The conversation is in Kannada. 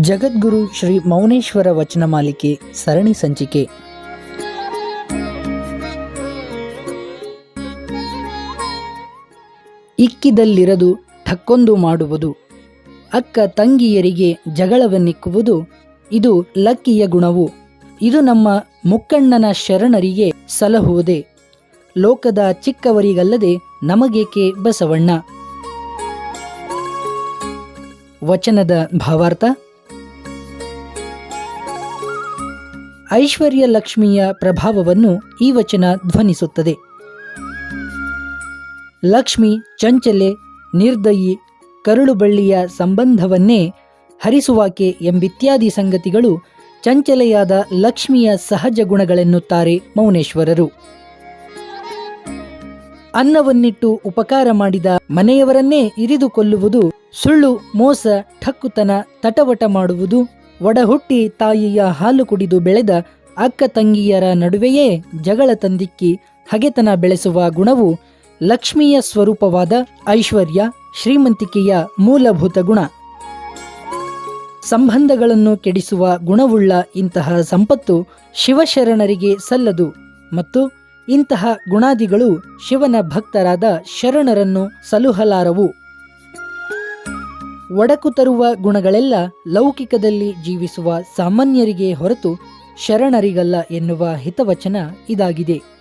ಜಗದ್ಗುರು ಶ್ರೀ ಮೌನೇಶ್ವರ ವಚನ ಮಾಲಿಕೆ ಸರಣಿ ಸಂಚಿಕೆ. ಇಕ್ಕಿದಲ್ಲಿರದು ಠಕ್ಕೊಂದು ಮಾಡುವುದು. ಅಕ್ಕ ತಂಗಿಯರಿಗೆ ಜಗಳವನ್ನಿಕ್ಕುವುದು ಇದು ಲಕ್ಕಿಯ ಗುಣವು. ಇದು ನಮ್ಮ ಮುಕ್ಕಣ್ಣನ ಶರಣರಿಗೆ ಸಲಹುವುದೇ. ಲೋಕದ ಚಿಕ್ಕವರಿಗಲ್ಲದೆ ನಮಗೇಕೆ ಬಸವಣ್ಣ? ವಚನದ ಭಾವಾರ್ಥ ಐಶ್ವರ್ಯ ಲಕ್ಷ್ಮಿಯ ಪ್ರಭಾವವನ್ನು ಈ ವಚನ ಧ್ವನಿಸುತ್ತದೆ. ಲಕ್ಷ್ಮಿ ಚಂಚಲೆ, ನಿರ್ದಯಿ, ಕರುಳುಬಳ್ಳಿಯ ಸಂಬಂಧವನ್ನೇ ಹರಿಸುವಾಕೆ ಎಂಬಿತ್ಯಾದಿ ಸಂಗತಿಗಳು ಚಂಚಲೆಯಾದ ಲಕ್ಷ್ಮಿಯ ಸಹಜ ಗುಣಗಳೆನ್ನುತ್ತಾರೆ ಮೌನೇಶ್ವರರು. ಅನ್ನವನ್ನಿಟ್ಟು ಉಪಕಾರ ಮಾಡಿದ ಮನೆಯವರನ್ನೇ ಇರಿದು ಕೊಲ್ಲುವುದು ಸುಳ್ಳು, ಮೋಸ, ಠಕ್ಕುತನ, ತಟವಟ ಮಾಡುವುದು ಒಡಹುಟ್ಟಿ ತಾಯಿಯ ಹಾಲು ಕುಡಿದು ಬೆಳೆದ ಅಕ್ಕ ತಂಗಿಯರ ನಡುವೆಯೇ ಜಗಳ ತಂದಿಕ್ಕಿ ಹಗೆತನ ಬೆಳೆಸುವ ಗುಣವು ಲಕ್ಷ್ಮಿಯ ಸ್ವರೂಪವಾದ ಐಶ್ವರ್ಯ, ಶ್ರೀಮಂತಿಕೆಯ ಮೂಲಭೂತ ಗುಣ. ಸಂಬಂಧಗಳನ್ನು ಕೆಡಿಸುವ ಗುಣವುಳ್ಳ ಇಂತಹ ಸಂಪತ್ತು ಶಿವಶರಣರಿಗೆ ಸಲ್ಲದು ಮತ್ತು ಇಂತಹ ಗುಣಾದಿಗಳು ಶಿವನ ಭಕ್ತರಾದ ಶರಣರನ್ನು ಸಲುಹಲಾರವು. ಒಡಕು ತರುವ ಗುಣಗಳೆಲ್ಲ ಲೌಕಿಕದಲ್ಲಿ ಜೀವಿಸುವ ಸಾಮಾನ್ಯರಿಗೆ ಹೊರತು ಶರಣರಿಗಲ್ಲ ಎನ್ನುವ ಹಿತವಚನ ಇದಾಗಿದೆ.